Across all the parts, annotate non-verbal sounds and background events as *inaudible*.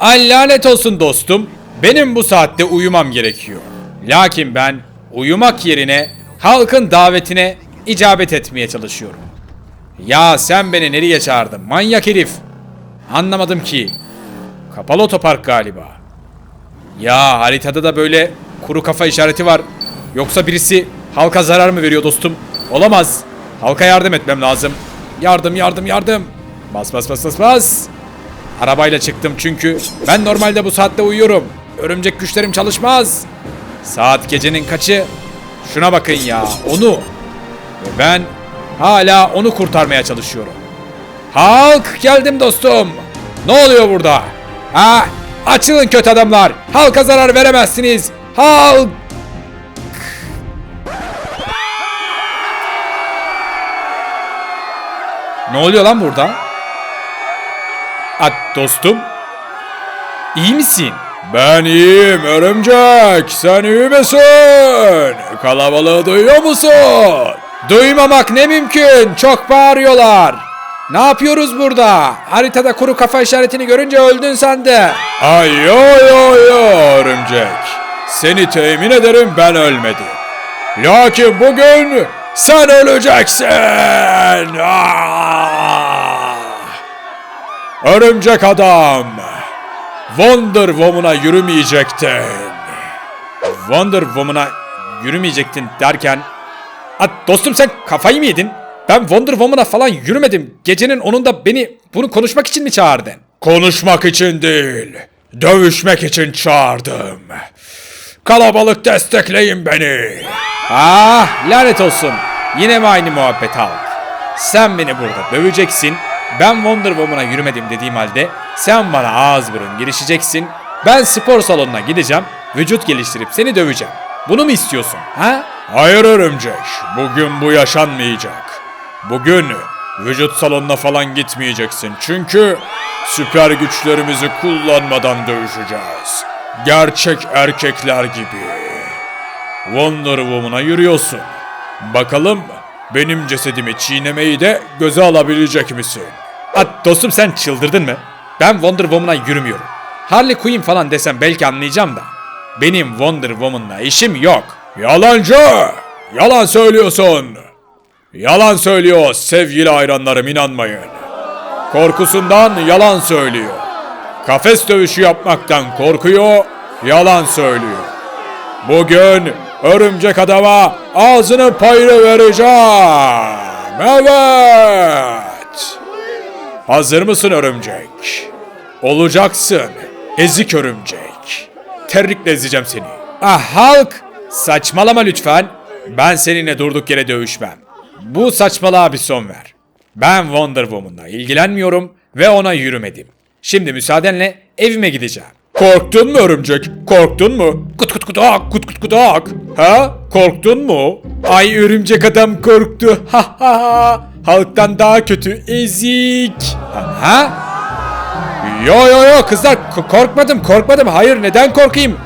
Ay lanet olsun dostum. Benim bu saatte uyumam gerekiyor. Lakin ben uyumak yerine halkın davetine icabet etmeye çalışıyorum. Ya sen beni nereye çağırdın manyak herif? Anlamadım ki. Kapalı otopark galiba. Ya haritada da böyle kuru kafa işareti var. Yoksa birisi halka zarar mı veriyor dostum? Olamaz. Halka yardım etmem lazım. Yardım yardım yardım. Bas bas bas bas bas. Arabayla çıktım çünkü ben normalde bu saatte uyuyorum. Örümcek güçlerim çalışmaz. Saat gecenin kaçı? Şuna bakın ya onu. Ve ben hala onu kurtarmaya çalışıyorum. Halk geldim dostum. Ne oluyor burada? Ha? Açılın kötü adamlar. Halka zarar veremezsiniz. Halk. Ne oluyor lan burada? At dostum. İyi misin? Ben iyiyim örümcek. Sen iyi misin? Kalabalığı duyuyor musun? Duymamak ne mümkün. Çok bağırıyorlar. Ne yapıyoruz burada? Haritada kuru kafa işaretini görünce öldün sandı. Ay yo yo yo örümcek. Seni temin ederim ben ölmedim. Lakin bugün sen öleceksin. Ah! Örümcek adam. Wonder Woman'a yürümeyecektin. Wonder Woman'a yürümeyecektin derken... Ha, dostum sen kafayı mı yedin? Ben Wonder Woman'a falan yürümedim. Gecenin onunda beni bunu konuşmak için mi çağırdın? Konuşmak için değil. Dövüşmek için çağırdım. Kalabalık destekleyin beni. Ah lanet olsun. Yine mi aynı muhabbet halk? Sen beni burada döveceksin. Ben Wonder Woman'a yürümedim dediğim halde sen bana ağız burun girişeceksin. Ben spor salonuna gideceğim. Vücut geliştirip seni döveceğim. Bunu mu istiyorsun? Ha? Hayır örümcek. Bugün bu yaşanmayacak. Bugün vücut salonuna falan gitmeyeceksin. Çünkü süper güçlerimizi kullanmadan dövüşeceğiz. Gerçek erkekler gibi. Wonder Woman'a yürüyorsun. Bakalım benim cesedimi çiğnemeyi de göze alabilecek misin? At dostum sen çıldırdın mı? Ben Wonder Woman'a yürümüyorum. Harley Quinn falan desem belki anlayacağım da. Benim Wonder Woman'la işim yok. Yalancı! Yalan söylüyorsun. Yalan söylüyor sevgili hayranlarım inanmayın. Korkusundan yalan söylüyor. Kafes dövüşü yapmaktan korkuyor, yalan söylüyor. Bugün örümcek adama ağzını payını vereceğim. Evet. Hazır mısın örümcek? Olacaksın. Ezik örümcek. Terlikle ezeceğim seni. Ah halk! Saçmalama lütfen. Ben seninle durduk yere dövüşmem. Bu saçmalığa bir son ver. Ben Wonder Woman'la ilgilenmiyorum ve ona yürümedim. Şimdi müsaadenle evime gideceğim. Korktun mu örümcek? Korktun mu? Kut kut kut ak, kut kut kut ak. Ha? Korktun mu? Ay örümcek adam korktu. *laughs* Ha ha ha. Halktan daha kötü. Ezik. Ha? ha? Yo yo yo kızlar k- korkmadım korkmadım. Hayır neden korkayım?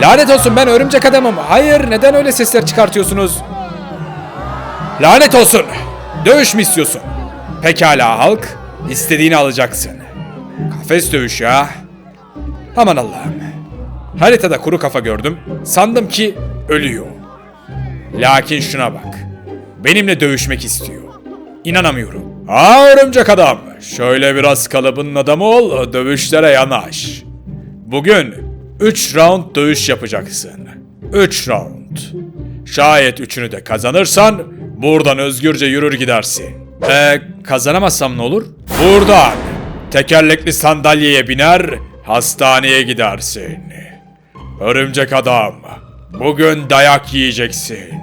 Lanet olsun ben örümcek adamım. Hayır neden öyle sesler çıkartıyorsunuz? Lanet olsun. Dövüş mü istiyorsun? Pekala halk. istediğini alacaksın. Kafes dövüş ya. Aman Allah'ım. Haritada kuru kafa gördüm. Sandım ki ölüyor. Lakin şuna bak. Benimle dövüşmek istiyor. İnanamıyorum. Aa örümcek adam. Şöyle biraz kalıbının adamı ol, dövüşlere yanaş. Bugün 3 round dövüş yapacaksın. 3 round. Şayet üçünü de kazanırsan buradan özgürce yürür gidersin. Eee kazanamazsam ne olur? Buradan tekerlekli sandalyeye biner hastaneye gidersin. Örümcek adam bugün dayak yiyeceksin.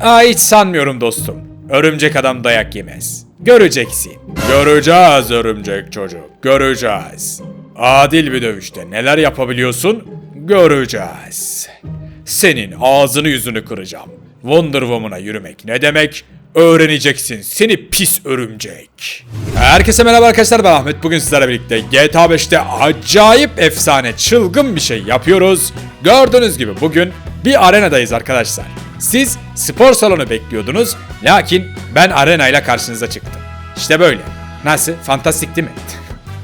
Aa hiç sanmıyorum dostum. Örümcek adam dayak yemez. Göreceksin. Göreceğiz örümcek çocuk. Göreceğiz. Adil bir dövüşte neler yapabiliyorsun? Göreceğiz. Senin ağzını yüzünü kıracağım. Wonder Woman'a yürümek ne demek? Öğreneceksin seni pis örümcek. Herkese merhaba arkadaşlar ben Ahmet. Bugün sizlerle birlikte GTA 5'te acayip efsane çılgın bir şey yapıyoruz. Gördüğünüz gibi bugün bir arenadayız arkadaşlar. Siz spor salonu bekliyordunuz lakin ben arenayla karşınıza çıktım. İşte böyle. Nasıl? Fantastik değil mi?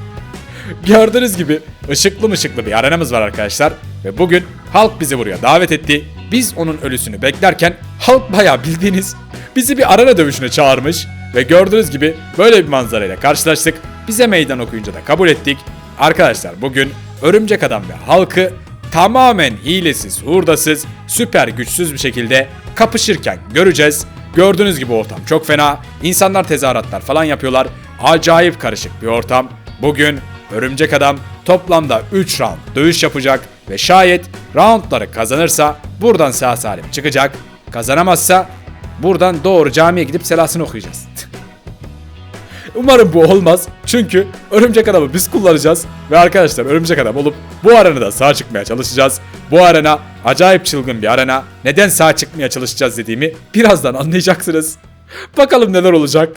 *laughs* Gördüğünüz gibi ışıklı mışıklı bir arenamız var arkadaşlar. Ve bugün halk bizi buraya davet etti. Biz onun ölüsünü beklerken halk bayağı bildiğiniz bizi bir arena dövüşüne çağırmış. Ve gördüğünüz gibi böyle bir manzarayla karşılaştık. Bize meydan okuyunca da kabul ettik. Arkadaşlar bugün Örümcek Adam ve halkı tamamen hilesiz, hurdasız, süper güçsüz bir şekilde kapışırken göreceğiz. Gördüğünüz gibi ortam çok fena. İnsanlar tezahüratlar falan yapıyorlar. Acayip karışık bir ortam. Bugün Örümcek Adam toplamda 3 round dövüş yapacak ve şayet roundları kazanırsa buradan sağ salim çıkacak. Kazanamazsa buradan doğru camiye gidip selasını okuyacağız. *laughs* Umarım bu olmaz. Çünkü örümcek adamı biz kullanacağız. Ve arkadaşlar örümcek adam olup bu arenada sağ çıkmaya çalışacağız. Bu arena acayip çılgın bir arena. Neden sağ çıkmaya çalışacağız dediğimi birazdan anlayacaksınız. *laughs* Bakalım neler olacak.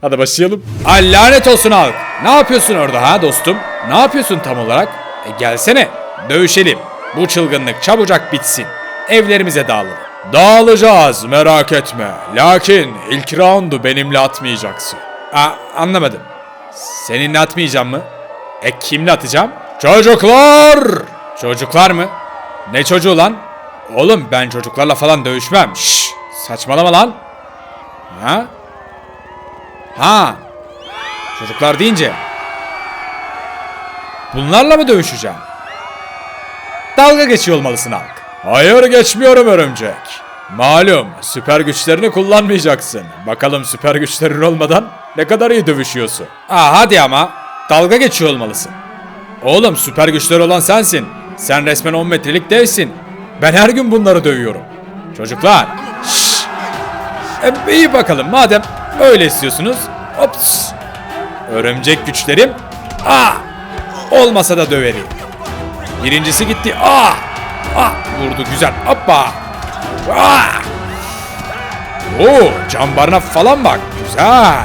Hadi başlayalım. Ay lanet olsun halk. Ne yapıyorsun orada ha dostum? Ne yapıyorsun tam olarak? E gelsene. Dövüşelim. Bu çılgınlık çabucak bitsin. Evlerimize dağılalım. Dağılacağız merak etme. Lakin ilk roundu benimle atmayacaksın. Aa, anlamadım. Seninle atmayacağım mı? E kimle atacağım? Çocuklar! Çocuklar mı? Ne çocuğu lan? Oğlum ben çocuklarla falan dövüşmem. Şşş! Saçmalama lan. Ha? Ha. Çocuklar deyince. Bunlarla mı dövüşeceğim? Dalga geçiyor olmalısın halk. Hayır geçmiyorum örümcek. Malum süper güçlerini kullanmayacaksın. Bakalım süper güçlerin olmadan ne kadar iyi dövüşüyorsun. Aa hadi ama dalga geçiyor olmalısın. Oğlum süper güçleri olan sensin. Sen resmen 10 metrelik devsin. Ben her gün bunları dövüyorum. Çocuklar. Şşş. E, iyi bakalım madem öyle istiyorsunuz. Ops. Örümcek güçlerim. Aa. Olmasa da döverim. Birincisi gitti. Aa! Aa! Vurdu güzel. Hoppa! Aa! Oo, cambarına falan bak. Güzel.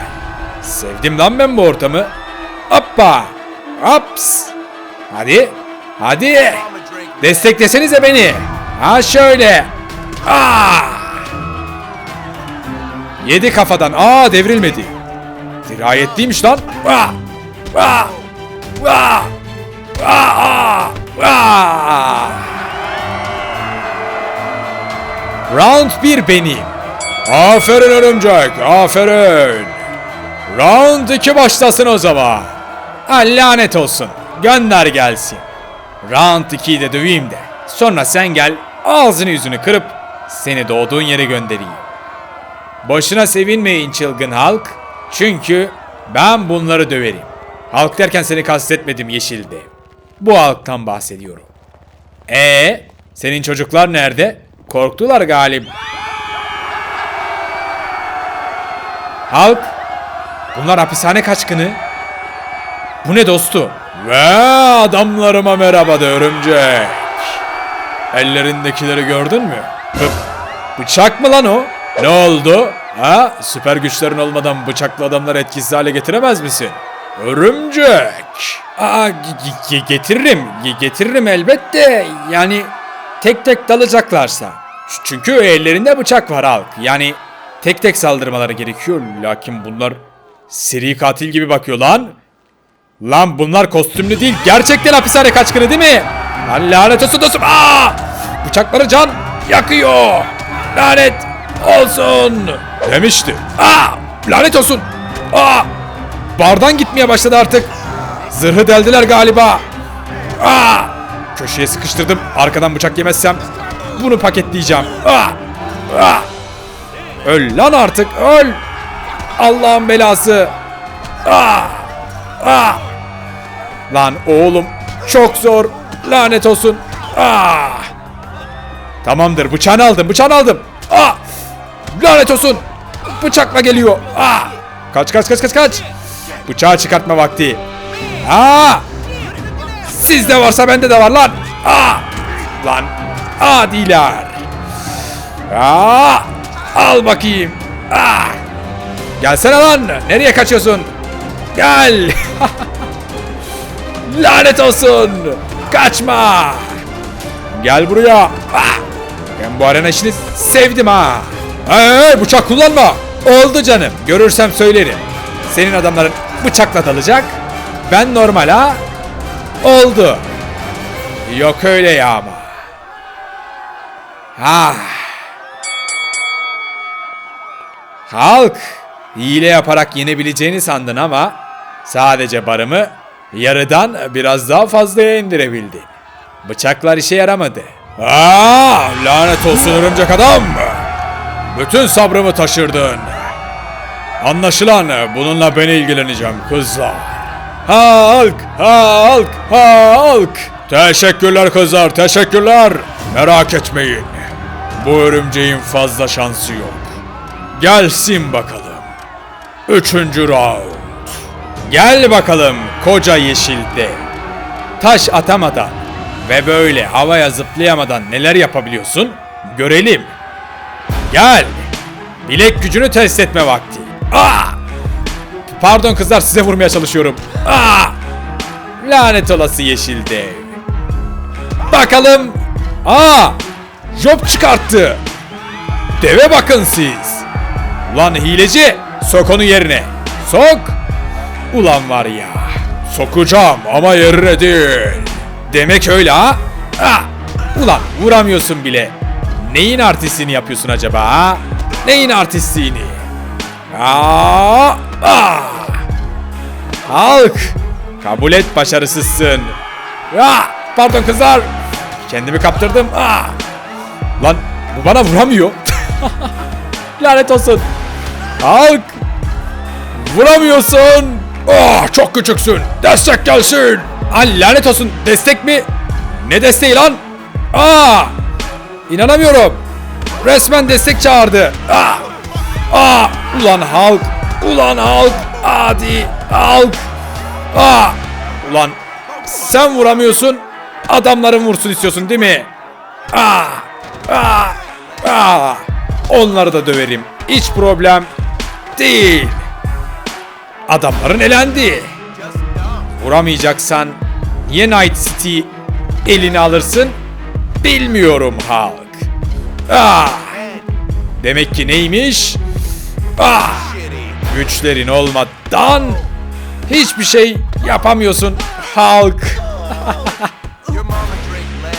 Sevdim lan ben bu ortamı. Hoppa! Hops! Hadi. Hadi. Desteklesenize beni. Ha şöyle. Aa! Yedi kafadan. Aa devrilmedi. Dirayetliymiş lan. Aa! Aa! Aa! Aa! Aa! Round 1 benim. Aferin örümcek, aferin. Round 2 başlasın o zaman. Ha, lanet olsun. Gönder gelsin. Round 2'yi de döveyim de. Sonra sen gel ağzını yüzünü kırıp seni doğduğun yere göndereyim. Boşuna sevinmeyin çılgın halk. Çünkü ben bunları döverim. Halk derken seni kastetmedim yeşilde. Bu halktan bahsediyorum. E senin çocuklar nerede? Korktular galip. Halk, bunlar hapishane kaçkını. Bu ne dostu? Ve adamlarıma merhaba de örümcek. Ellerindekileri gördün mü? Hıp. Bıçak mı lan o? Ne oldu? Ha? Süper güçlerin olmadan bıçaklı adamları etkisiz hale getiremez misin? Örümcek. Aa ge- ge- getiririm. Ge- getiririm elbette. Yani tek tek dalacaklarsa. Çünkü ellerinde bıçak var halk. Yani tek tek saldırmaları gerekiyor. Lakin bunlar seri katil gibi bakıyor lan. Lan bunlar kostümlü değil. Gerçekten hapishane kaçkını değil mi? Lan lanet olsun dostum. Aa! Bıçakları can yakıyor. Lanet olsun. Demişti. Aa! Lanet olsun. Aa! Bardan gitmeye başladı artık. Zırhı deldiler galiba. Aa! Köşeye sıkıştırdım. Arkadan bıçak yemezsem bunu paketleyeceğim. Aa! Aa! Öl lan artık öl. Allah'ın belası. Aa! Aa! Lan oğlum çok zor. Lanet olsun. Aa! Tamamdır bıçağını aldım bıçağını aldım. Aa! Lanet olsun. Bıçakla geliyor. Aa! Kaç kaç kaç kaç kaç. Bıçağı çıkartma vakti. Aa! Sizde varsa bende de var lan. Aa! Lan adiler. Aa! Al bakayım. Aa! Gelsene lan. Nereye kaçıyorsun? Gel. *laughs* Lanet olsun. Kaçma. Gel buraya. Ah! Ben bu arena işini sevdim ha. Hey, bıçak kullanma. Oldu canım. Görürsem söylerim. Senin adamların bıçakla dalacak. Ben normal ha. Oldu. Yok öyle ya ama. Ah. Halk, hile yaparak yenebileceğini sandın ama sadece barımı yarıdan biraz daha fazlaya indirebildin. Bıçaklar işe yaramadı. Aa, lanet olsun örümcek adam. Bütün sabrımı taşırdın. Anlaşılan bununla ben ilgileneceğim kızlar. Halk, halk, halk. Teşekkürler kızlar, teşekkürler. Merak etmeyin. Bu örümceğin fazla şansı yok. Gelsin bakalım. Üçüncü round. Gel bakalım koca yeşil dev. Taş atamadan ve böyle havaya zıplayamadan neler yapabiliyorsun? Görelim. Gel. Bilek gücünü test etme vakti. Aa! Pardon kızlar size vurmaya çalışıyorum. Aa! Lanet olası yeşil. Bakalım. Aa! Job çıkarttı. Deve bakın siz. Ulan hileci sok onu yerine. Sok. Ulan var ya. Sokacağım ama yerine değil. Demek öyle ha? Ah! Ulan vuramıyorsun bile. Neyin artistliğini yapıyorsun acaba? Neyin artistliğini? Aa! Halk! Kabul et başarısızsın. Ah! Pardon kızlar. Kendimi kaptırdım. Ah! Lan bu bana vuramıyor. *laughs* Lanet olsun. Halk! Vuramıyorsun. Ah çok küçüksün. Destek gelsin. Al lanet olsun. Destek mi? Ne desteği lan? Aa! İnanamıyorum. Resmen destek çağırdı. Aa! Aa! Ulan halk. Ulan halk. Hadi halk. Aa! Ulan sen vuramıyorsun. Adamların vursun istiyorsun değil mi? Aa! Aa! Aa! Onları da döverim. Hiç problem değil. Adamların elendi. Vuramayacaksan niye Night City eline alırsın? Bilmiyorum Hulk. Ah! Demek ki neymiş? Ah! Güçlerin olmadan hiçbir şey yapamıyorsun Hulk. *laughs*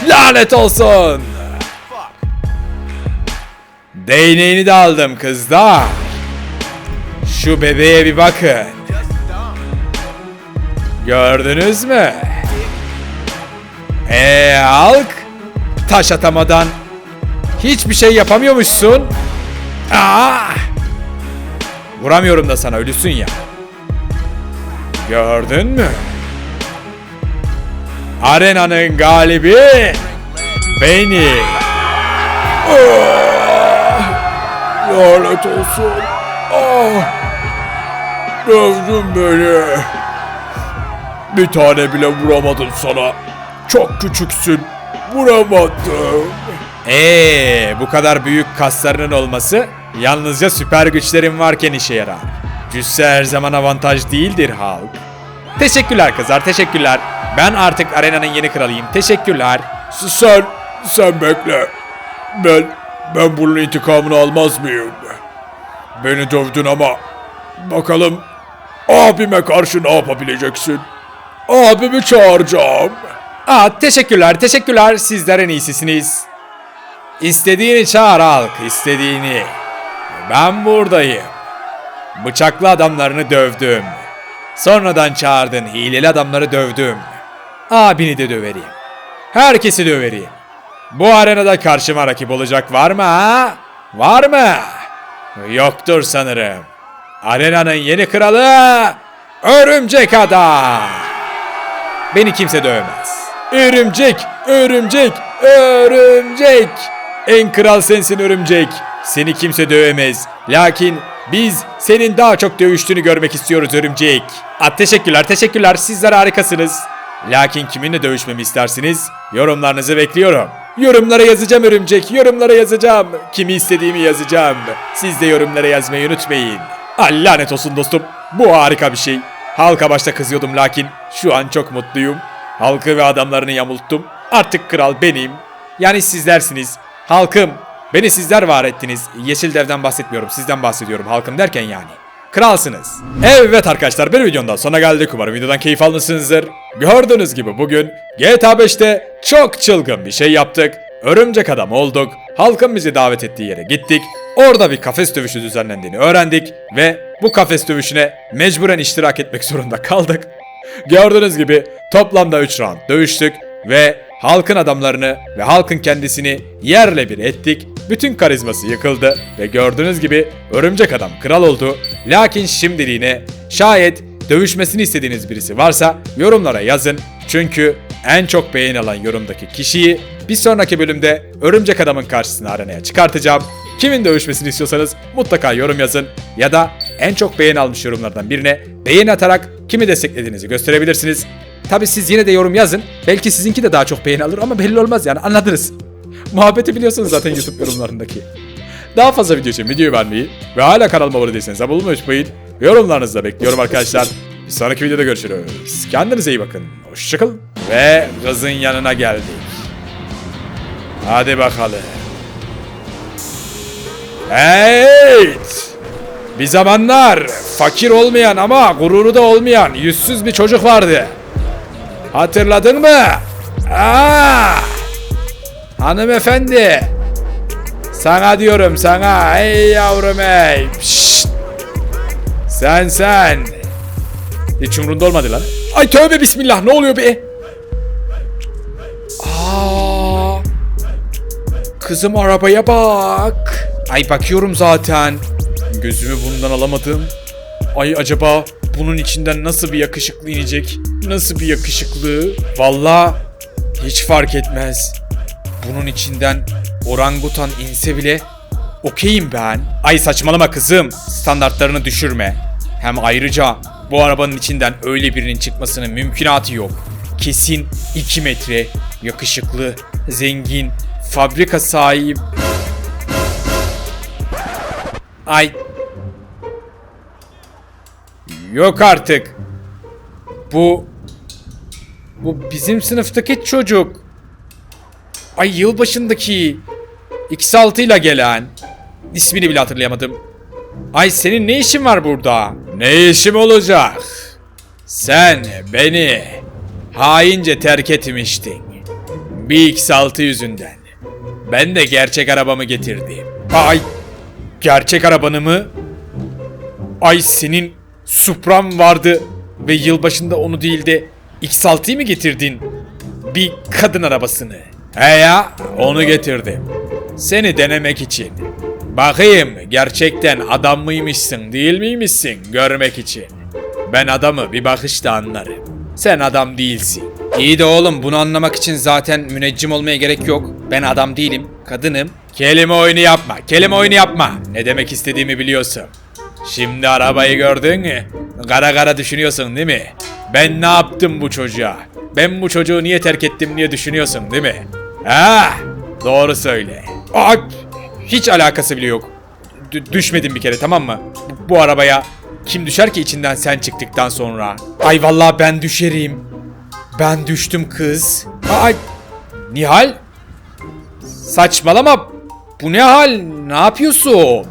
Lanet olsun. Değneğini de aldım kızlar. Şu bebeğe bir bakın. Gördünüz mü? Eee halk? Taş atamadan hiçbir şey yapamıyormuşsun. Aa! Vuramıyorum da sana ölüsün ya. Gördün mü? Arenanın galibi benim. Lanet olsun. Ah. Dövdün beni. Bir tane bile vuramadın sana. Çok küçüksün. Vuramadım. Eee bu kadar büyük kaslarının olması yalnızca süper güçlerin varken işe yarar. Cüsse her zaman avantaj değildir halk. Teşekkürler kızlar teşekkürler. Ben artık arenanın yeni kralıyım. Teşekkürler. Sen, sen bekle. Ben, ben bunun intikamını almaz mıyım? Beni dövdün ama bakalım abime karşı ne yapabileceksin? Abimi çağıracağım. Aa, teşekkürler, teşekkürler. Sizler en iyisisiniz. İstediğini çağır halk, istediğini. Ben buradayım. Bıçaklı adamlarını dövdüm. Sonradan çağırdın, hileli adamları dövdüm. Abini de döverim. Herkesi döverim. Bu arenada karşıma rakip olacak var mı ha? Var mı? Yoktur sanırım. Arenanın yeni kralı Örümcek Adam. Beni kimse dövemez. Örümcek, örümcek, örümcek. En kral sensin örümcek. Seni kimse dövemez. Lakin biz senin daha çok dövüştüğünü görmek istiyoruz örümcek. Ah, teşekkürler, teşekkürler. Sizler harikasınız. Lakin kiminle dövüşmemi istersiniz? Yorumlarınızı bekliyorum. Yorumlara yazacağım örümcek, yorumlara yazacağım. Kimi istediğimi yazacağım. Siz de yorumlara yazmayı unutmayın. Ah, lanet olsun dostum. Bu harika bir şey. Halka başta kızıyordum lakin şu an çok mutluyum. Halkı ve adamlarını yamulttum. Artık kral benim. Yani sizlersiniz. Halkım. Beni sizler var ettiniz. Yeşil devden bahsetmiyorum. Sizden bahsediyorum. Halkım derken yani. kralsınız. Evet arkadaşlar bir videonun daha sonuna geldik. Umarım videodan keyif almışsınızdır. Gördüğünüz gibi bugün GTA 5'te çok çılgın bir şey yaptık. Örümcek adam olduk. Halkın bizi davet ettiği yere gittik. Orada bir kafes dövüşü düzenlendiğini öğrendik ve bu kafes dövüşüne mecburen iştirak etmek *laughs* zorunda kaldık. Gördüğünüz gibi toplamda 3 round dövüştük ve halkın adamlarını ve halkın kendisini yerle bir ettik. Bütün karizması yıkıldı ve gördüğünüz gibi örümcek adam kral oldu. Lakin şimdiliğine şayet dövüşmesini istediğiniz birisi varsa yorumlara yazın. Çünkü en çok beğeni alan yorumdaki kişiyi bir sonraki bölümde örümcek adamın karşısına arenaya çıkartacağım. Kimin dövüşmesini istiyorsanız mutlaka yorum yazın ya da en çok beğeni almış yorumlardan birine beğeni atarak kimi desteklediğinizi gösterebilirsiniz. Tabi siz yine de yorum yazın. Belki sizinki de daha çok beğeni alır ama belli olmaz yani anladınız. Muhabbeti biliyorsunuz zaten YouTube yorumlarındaki. Daha fazla video için videoyu beğenmeyi ve hala kanalıma abone değilseniz abone olmayı unutmayın. Yorumlarınızı da bekliyorum arkadaşlar. Bir sonraki videoda görüşürüz. Kendinize iyi bakın. Hoşçakalın. Ve kızın yanına geldik. Hadi bakalım. Evet. Bir zamanlar fakir olmayan ama gururu da olmayan yüzsüz bir çocuk vardı. Hatırladın mı? Aa! Hanımefendi. Sana diyorum sana. Ey yavrum ey. Pişt. Sen sen. Hiç umrunda olmadı lan. Ay tövbe bismillah ne oluyor be? Aa! Kızım arabaya bak. Ay bakıyorum zaten. Gözümü bundan alamadım. Ay acaba bunun içinden nasıl bir yakışıklı inecek? Nasıl bir yakışıklı? Valla hiç fark etmez. Bunun içinden orangutan inse bile okeyim ben. Ay saçmalama kızım. Standartlarını düşürme. Hem ayrıca bu arabanın içinden öyle birinin çıkmasının mümkünatı yok. Kesin 2 metre, yakışıklı, zengin, fabrika sahip. Ay. Yok artık. Bu bu bizim sınıftaki çocuk. Ay yılbaşındaki X6 ile gelen. İsmini bile hatırlayamadım. Ay senin ne işin var burada? Ne işim olacak? Sen beni haince terk etmiştin. Bir X6 yüzünden. Ben de gerçek arabamı getirdim. Ay gerçek arabanı mı? Ay senin Supra'm vardı ve yılbaşında onu değil de X6'yı mı getirdin? Bir kadın arabasını. He ya onu getirdim. Seni denemek için. Bakayım gerçekten adam mıymışsın değil miymişsin görmek için. Ben adamı bir bakışta anlarım. Sen adam değilsin. İyi de oğlum bunu anlamak için zaten müneccim olmaya gerek yok. Ben adam değilim, kadınım. Kelime oyunu yapma, kelime oyunu yapma. Ne demek istediğimi biliyorsun. Şimdi arabayı gördün mü? Kara kara düşünüyorsun değil mi? Ben ne yaptım bu çocuğa? Ben bu çocuğu niye terk ettim diye düşünüyorsun değil mi? Ha? Doğru söyle. Aa, hiç alakası bile yok. D- düşmedim bir kere tamam mı? Bu, bu arabaya kim düşer ki içinden sen çıktıktan sonra? Ay vallahi ben düşerim. Ben düştüm kız. Ay Nihal? Saçmalama. Bu ne hal? Ne yapıyorsun?